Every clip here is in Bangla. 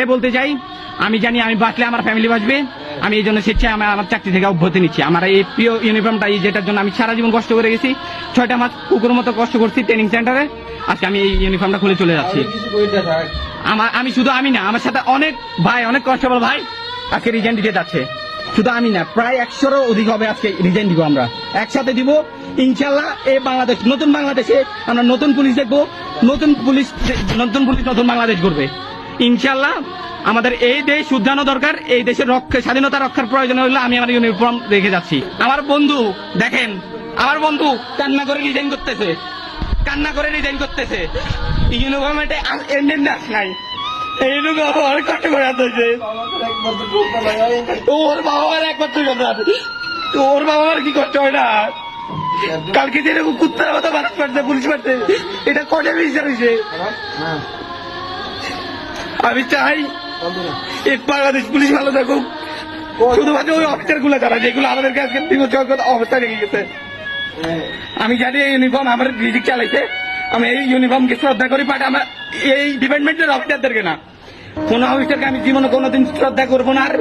এ বলতে চাই আমি জানি আমি বাঁচলে আমার ফ্যামিলি বাঁচবে। আমি এই জন্য স্বেচ্ছায় আমার আমার চাকরি থেকে অব্যাহতি নিচ্ছি। আমার এই প্রিয় ইউনিফর্মটা এই যেটার জন্য আমি সারা জীবন কষ্ট করে গেছি। ছয়টা মাস কুকুর মতো কষ্ট করছি ট্রেনিং সেন্টারে আজকে আমি এই ইউনিফর্মটা খুলে চলে যাচ্ছি। আমার আমি শুধু আমি না আমার সাথে অনেক ভাই অনেক কনস্টেবল ভাই আজকে রিজাইন দিতে যাচ্ছে। শুধু আমি না প্রায় একশোরও অধিক হবে আজকে রিজাইন দিব আমরা। একসাথে দিব ইনশাল্লাহ এই বাংলাদেশ নতুন বাংলাদেশে আমরা নতুন পুলিশ দেখব। নতুন পুলিশ নতুন পুলিশ নতুন বাংলাদেশ করবে ইনশাল্লাহ আমাদের এই দেশ শুদ্ধানো দরকার, এই দেশের রক্ষা, স্বাধীনতা রক্ষার প্রয়োজন হলে আমি আমার ইউনিফর্ম রেখে যাচ্ছি। আমার বন্ধু, দেখেন, আমার বন্ধু কান্না করে রিজাইন করতেছে। কান্না করে রিজাইন করতেছে। নাই। ইউনিফর্ম করে আনতেছে ওর বাবা কালকে কুত্তার মতো মানুষ মারছে, পুলিশ মারছে, এটা কটে বিচার হয়েছে আমি চাই এই বাংলাদেশ পুলিশ ভালো থাকুক। শুধুমাত্র ওই অফিসারগুলো যারা, যেগুলো আজকে বিমর্ষ অবস্থা রেখে গেছে। আমি জানি এই ইউনিফর্ম আমার রিজিক চালাইছে। আমি এই ইউনিফর্মকে শ্রদ্ধা করি বাট আমার এই ডিপার্টমেন্টের অফিসারদেরকে না। কোন অফিসারকে আমি জীবনে কোনোদিন শ্রদ্ধা করব না। আর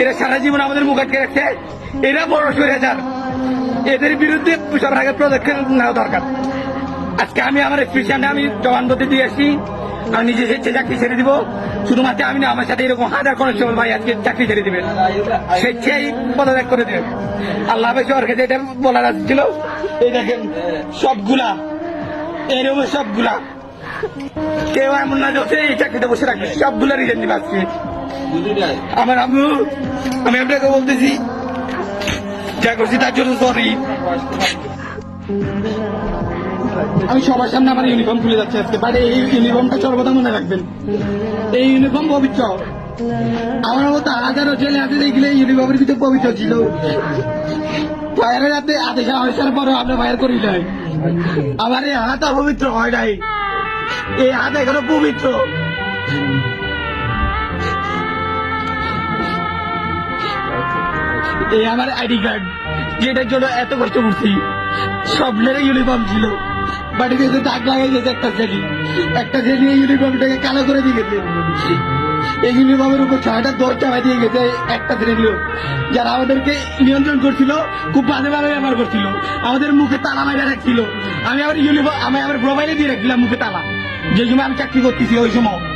এরা সারা জীবন আমাদের মুখ আটকে রাখছে। এরা বড় স্বৈরাচার এদের বিরুদ্ধে সবার আগে পদক্ষেপ নেওয়া দরকার। আজকে আমি আমার স্পেশালে আমি জবানবন্দি দিয়ে আসছি আমি নিজে স্বেচ্ছা চাকরি ছেড়ে দিব। শুধুমাত্র আমি না, আমার সাথে এরকম হাজার কনস্টেবল ভাই আজকে চাকরি ছেড়ে দিবেন স্বেচ্ছাই পদত্যাগ করে দেবেন আল্লাহ কাছে এটা বলার আছে ছিল, এই দেখেন, সবগুলা এরকম সবগুলা। কেউ এমন না যে এই চাকরিতে বসে রাখবে, সবগুলা রিজেন দিবে আজকে। আমার আম্মু, আমি আপনাকে বলতেছি, যা করছি তার জন্য সরি আমি সবার সামনে আমার ইউনিফর্ম খুলে যাচ্ছে আজকে। বাট এই ইউনিফর্মটা সর্বদা মনে রাখবেন। এই ইউনিফর্ম পবিত্র। আমার মতো হাজারো ছেলে আছে দেখলে ইউনিফর্মের ভিতরে পবিত্র ছিল। ফায়ারের হাতে আদেশ আসার পরও আমরা ফায়ার করি নাই। আমার এই হাত অপবিত্র হয় নাই। এই হাত এখনও পবিত্র। এই আমার আইডি কার্ড, যেটার জন্য এত কষ্ট করছি। স্বপ্নের ইউনিফর্ম ছিল। বাড়িতে এসে দাগ লাগাই গেছে একটা শ্রেণি একটা শ্রেণি এই ইউনিফর্মটাকে কালো করে দিয়ে গেছে। এই ইউনিফর্মের উপর ছয়টা দর বাঁধিয়ে গেছে একটা শ্রেণির লোক যারা আমাদেরকে নিয়ন্ত্রণ করছিল, খুব বাজে ভাবে ব্যবহার করছিল। আমাদের মুখে তালা মাইরা রাখছিল। আমি আমার ইউনিফর্ম আমি আমার প্রোফাইলে দিয়ে রাখছিলাম মুখে তালা। যে সময় আমি চাকরি করতেছি, ওই সময়।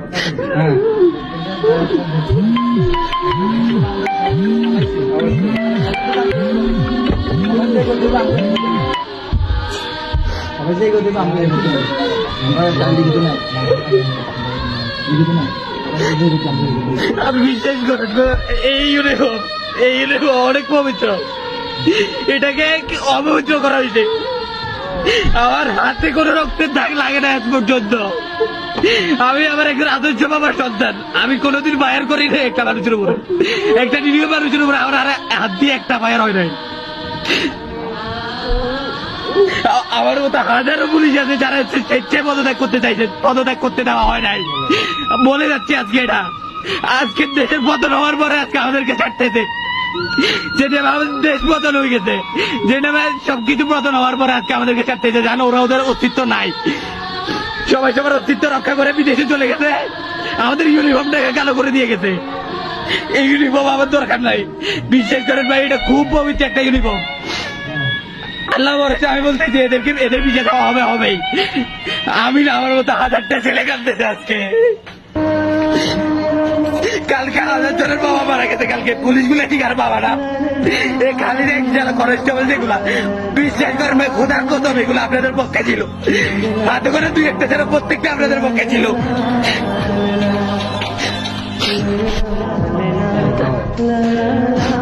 আমি বিশ্বাস করেন এই ইউনিফর্ম এই ইউনিফর্ম অনেক পবিত্র। এটাকে অপবিত্র করা হয়েছে। আমার হাতে কোনো রক্তের দাগ লাগে না আজ পর্যন্ত। আমি আমার একজন আদর্শ বাবার সন্তান। আমি কোনোদিন বায়ার করি না একটা মানুষের উপরে। একটা নিরীহ মানুষের উপরে আমার আর হাত দিয়ে একটা বায়ার হয় নাই। আমার মতো হাজারো পুলিশ আছে যারা স্বেচ্ছায় পদত্যাগ করতে চাইছে, পদত্যাগ করতে দেওয়া হয় নাই। বলে যাচ্ছে আজকে এটা। আজকে দেশের পতন হওয়ার পরে আজকে আমাদেরকে ছাড়তেছে যেটা আমাদের দেশ পতন হয়ে গেছে, যেটা সবকিছু পতন হওয়ার পরে আজকে আমাদেরকে ছাড়তেছে জানো, ওরা ওদের অস্তিত্ব নাই। সবাই সবার অস্তিত্ব রক্ষা করে বিদেশে চলে গেছে। আমাদের ইউনিফর্মটাকে কালো করে দিয়ে গেছে। এই ইউনিফর্ম আমার দরকার নাই। বিশ্বাস করেন ভাই, এটা খুব পবিত্র একটা ইউনিফর্ম আল্লাহ বলছে আমি বলতেছি এদেরকে এদের বিচার দেওয়া হবে, হবেই। আমি না, আমার মতো হাজারটা ছেলে কাঁদতেছে আজকে। হাজার বাবা মারা গেছে কালকে। পুলিশগুলো ঠিক আর বাবা না? এই খালি যারা কনস্টেবল যেগুলা, বিশ্বাস করেন ভাই খোদার কদম এগুলো আপনাদের পক্ষে ছিল। হাতে করে দুই একটা ছেলে প্রত্যেকটা আপনাদের পক্ষে ছিল। লা